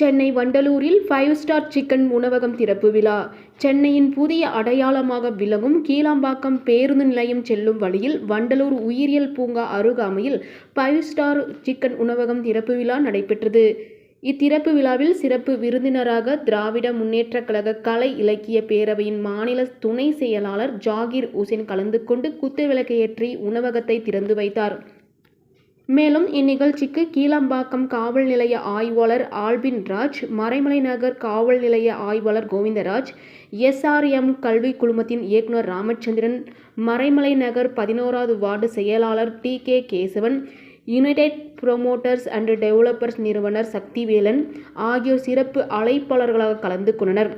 சென்னை வண்டலூரில் five star chicken உணவகம் திறப்பு விழா. சென்னையின் புதிய அடையாளமாக விளங்கும் கீழாம்பாக்கம் பேருந்து நிலையம் செல்லும் வழியில் வண்டலூர் உயிரியல் பூங்கா அருகாமையில் ஃபைவ் ஸ்டார் சிக்கன் உணவகம் திறப்பு விழா நடைபெற்றது. இத்திறப்பு விழாவில் சிறப்பு விருந்தினராக திராவிட முன்னேற்றக் கழக கலை இலக்கிய பேரவையின் மாநில துணை செயலாளர் ஜாகிர் உசேன் கலந்து கொண்டு குத்துவிளக்கேற்றி உணவகத்தை திறந்து வைத்தார். மேலும் இந்நிகழ்ச்சிக்கு கீழம்பாக்கம் காவல் நிலைய ஆய்வாளர் ஆல்பின் ராஜ் மறைமலை நகர் காவல் நிலைய ஆய்வாளர் கோவிந்தராஜ் எஸ்ஆர்எம் கல்வி குழுமத்தின் இயக்குனர் ராமச்சந்திரன் மறைமலை நகர் பதினோராவது வார்டு செயலாளர் T K Kesavan united promoters and developers நிறுவனர் சக்திவேலன் ஆகியோர் சிறப்பு அழைப்பாளர்களாக கலந்து கொண்டனர்.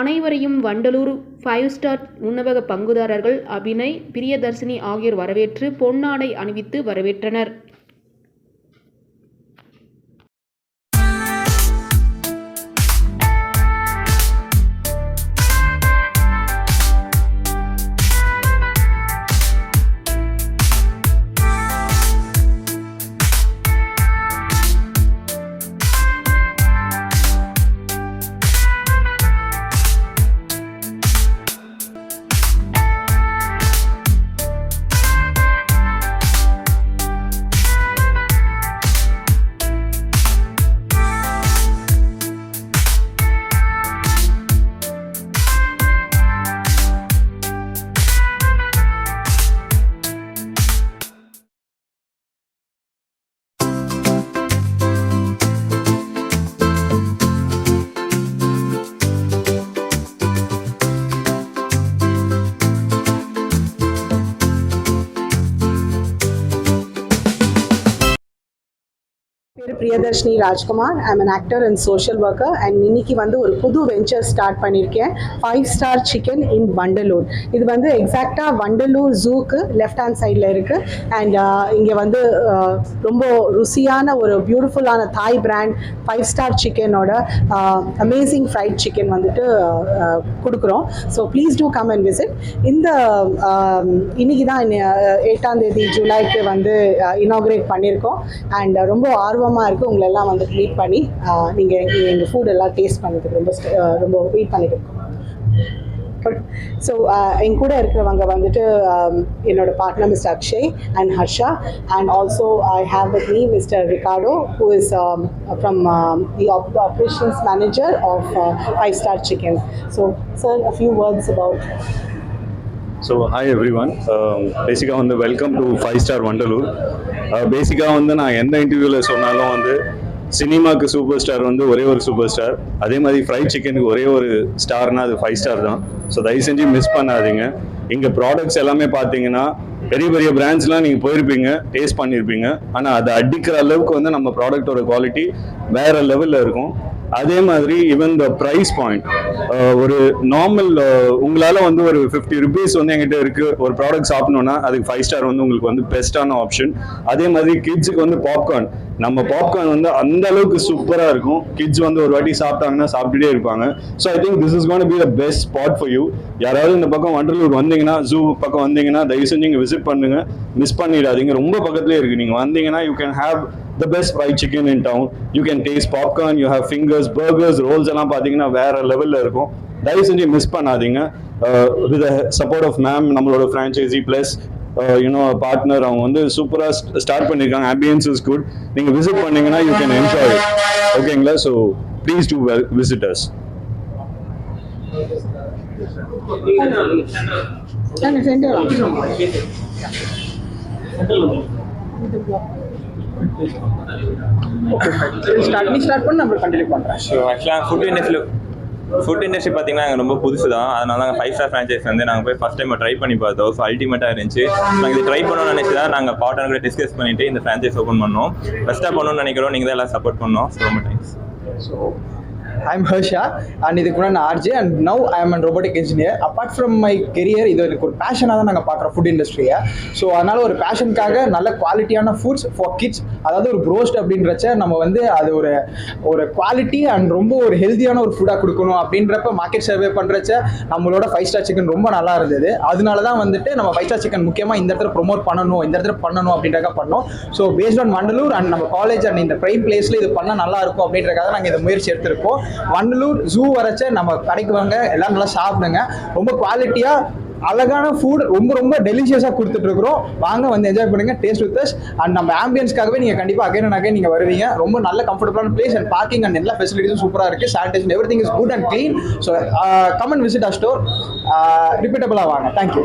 அனைவரையும் வண்டலூர் ஃபைவ் ஸ்டார் உணவக பங்குதாரர்கள் அபிநய் பிரியதர்சினி ஆகியோர் வரவேற்று பொன்னாடை அணிவித்து வரவேற்றனர். பேர் Priyadharshini Rajkumar. I'm an actor and social worker and இன்னைக்கு வந்து ஒரு புது வெஞ்சர் ஸ்டார்ட் பண்ணியிருக்கேன் five star chicken in Vandalur இது வந்து எக்ஸாக்டாக வண்டலூர் ஜூக்கு லெஃப்ட் ஹேண்ட் சைடில் இருக்குது அண்ட் இங்கே வந்து uh, ரொம்ப ருசியான ஒரு பியூட்டிஃபுல்லான தாய் பிராண்ட் ஃபைவ் ஸ்டார் சிக்கனோட அமேசிங் ஃப்ரைட் சிக்கன் வந்துட்டு கொடுக்குறோம். So please do come and visit இந்த um, இன்னைக்கு தான் uh, எட்டாம் தேதி ஜூலைக்கு வந்து uh, இனாகிரேட் பண்ணியிருக்கோம் அண்ட் ரொம்ப ஆர்வம் ஆர்வமாக இருக்குது உங்களை எல்லாம் வந்து மீட் பண்ணி நீங்கள் எங்கள் ஃபுட் எல்லாம் டேஸ்ட் பண்ணுறதுக்கு ரொம்ப ரொம்ப வெயிட் பண்ணிட்டு இருக்கோம். ஸோ என் கூட இருக்கிறவங்க வந்துட்டு என்னோட partner mister Akshay and Harsha and also I have with me mister Ricardo who is from the operations manager of five star chicken so sir a few words about so hi everyone பேசிக்காக வந்து welcome to five star Vandalur பேசிக்காக வந்து நான் எந்த இன்டர்வியூவில் சொன்னாலும் வந்து சினிமாவுக்கு சூப்பர் ஸ்டார் வந்து ஒரே ஒரு சூப்பர் ஸ்டார் அதே மாதிரி ஃப்ரைட் சிக்கனுக்கு ஒரே ஒரு ஸ்டார்னா அது ஃபைவ் ஸ்டார் தான். ஸோ தயவு செஞ்சு மிஸ் பண்ணாதீங்க. இங்கே ப்ராடக்ட்ஸ் எல்லாமே பார்த்தீங்கன்னா பெரிய பெரிய பிராண்ட்ஸ்லாம் நீங்கள் போயிருப்பீங்க டேஸ்ட் பண்ணியிருப்பீங்க ஆனால் அதை அடிக்கிற அளவுக்கு வந்து நம்ம ப்ராடக்ட்டோட குவாலிட்டி வேறு லெவலில் இருக்கும். அதே மாதிரி ஈவன் த ப்ரைஸ் பாயிண்ட் ஒரு நார்மல் uh, உங்களால் வந்து ஒரு ஃபிஃப்டி ருபீஸ் வந்து எங்கிட்ட இருக்குது ஒரு ப்ராடக்ட் சாப்பிட்ணுன்னா அதுக்கு ஃபைவ் ஸ்டார் வந்து உங்களுக்கு வந்து பெஸ்ட்டான ஆப்ஷன் அதே மாதிரி கிட்ஸுக்கு வந்து பாப்கார்ன் நம்ம பாப்கார்ன் வந்து அந்த அளவுக்கு சூப்பராக இருக்கும். கிட்ஸ் வந்து ஒரு வாட்டி சாப்பிட்டாங்கன்னா சாப்பிட்டுட்டே இருப்பாங்க. So I think this is gonna be the best spot for you யாராவது இந்த பக்கம் வண்டலூர் வந்தீங்கன்னா ஜூ பக்கம் வந்தீங்கன்னா தயவு செஞ்சு இங்கே விசிட் பண்ணுங்க. மிஸ் பண்ணிடாதீங்க. ரொம்ப பக்கத்துலேயே இருக்கு. நீங்கள் வந்தீங்கன்னா you can have the best fried chicken in town you can taste popcorn you have fingers burgers rolls எல்லாம் பார்த்தீங்கன்னா வேற லெவலில் இருக்கும். தயவு செஞ்சு மிஸ் பண்ணாதீங்க. வித் சப்போர்ட் ஆஃப் மேம் நம்மளோட franchisee plus you know partner அவங்க வந்து சூப்பராக ஸ்டார்ட் பண்ணியிருக்காங்க ஆம்பியன்ஸ் இஸ் குட் நீங்கள் விசிட் பண்ணீங்கன்னா யூ கேன் என்ஜாய் ஓகேங்களா so please do visitors start நீ ஸ்டார்ட் பண்ணி நம்ம கண்டினியூ பண்ணுறேன் ஸோ ஆக்சுவலாக ஃபுட் இண்டஸ்ட்ரியில் ஃபுட் இண்டஸ்ட்ரி பார்த்தீங்கன்னா எங்கள் ரொம்ப புதுசு தான் அதனால நாங்கள் ஃபைவ் ஸ்டார் ஃப்ரான்ச்சைஸ் வந்து நாங்கள் போய் ஃபஸ்ட் டைம் ட்ரை பண்ணி பார்த்தோம். ஸோ அல்டிமேட்டாக இருந்துச்சு. நாங்கள் இது ட்ரை பண்ணணும்னு நினச்சி தான் நாங்கள் பார்ட்னர் கூட டிஸ்கஸ் பண்ணிட்டு இந்த ஃப்ரான்ச்சைஸ் ஓப்பன் பண்ணோம். பெஸ்ட்டாக பண்ணணும்னு நினைக்கிறோம். நீங்கள் தான் எல்லாம் சப்போர்ட் பண்ணோம். ஸோ ரொம்ப thanks so I'm Harsha and இதுக்கு நான் R J and now I am and robotic engineer apart from my career இது எனக்கு ஒரு பேஷனாக தான் நாங்கள் பார்க்குறோம் ஃபுட் இண்டஸ்ட்ரியை ஸோ அதனால் ஒரு பேஷனுக்காக நல்ல குவாலிட்டியான ஃபுட்ஸ் ஃபார் கிட்ஸ் அதாவது ஒரு ப்ரோஸ்ட் அப்படின்றச்ச நம்ம வந்து அது ஒரு ஒரு குவாலிட்டி அண்ட் ரொம்ப ஒரு ஹெல்த்தியான ஒரு ஃபுட்டாக கொடுக்கணும் அப்படின்றப்ப மார்க்கெட் சர்வே பண்ணுறச்ச நம்மளோட ஃபைவ் ஸ்டார் சிக்கன் ரொம்ப நல்லா இருந்தது. அதனால தான் வந்துட்டு நம்ம ஃபைவ் ஸ்டார் சிக்கன் முக்கியமாக இந்த இடத்துல ப்ரொமோட் பண்ணணும் இந்த இடத்துல பண்ணணும் அப்படின்றக்காக பண்ணோம். So based on Mandalur and நம்ம காலேஜ் அண்ட் இந்த ப்ரைம் பிளேஸில் இது பண்ணால் நல்லா இருக்கும் அப்படின்றக்காக நாங்கள் இதை முயற்சி எடுத்திருக்கோம். வண்டலூர் ஜூ வரைச்ச நம்ம கடைக்கு வாங்க எல்லாம் நல்லா சாப்பிடுங்க. ரொம்ப குவாலிட்டியாக அழகான ஃபுட் ரொம்ப ரொம்ப டெலிஷியஸாக கொடுத்துட்டு இருக்கிறோம் வாங்க வந்து என்ஜாய் பண்ணுங்க. டேஸ்ட் வித் அஸ் அண்ட் நம்ம ஆம்பியன்ஸ்க்காகவே நீங்கள் கண்டிப்பாக அகைன் அண்ட் அகைன் நீங்கள் வருவீங்க. ரொம்ப நல்ல கம்ஃபர்டபுளான பிளேஸ் அண்ட் பார்க்கிங் அண்ட் எல்லா ஃபெசிலிட்டிஸும் சூப்பராக இருக்குது sanitation everything is good and clean so come on visit a store ரிப்பீட்டபுளாக வாங்க. தேங்க்யூ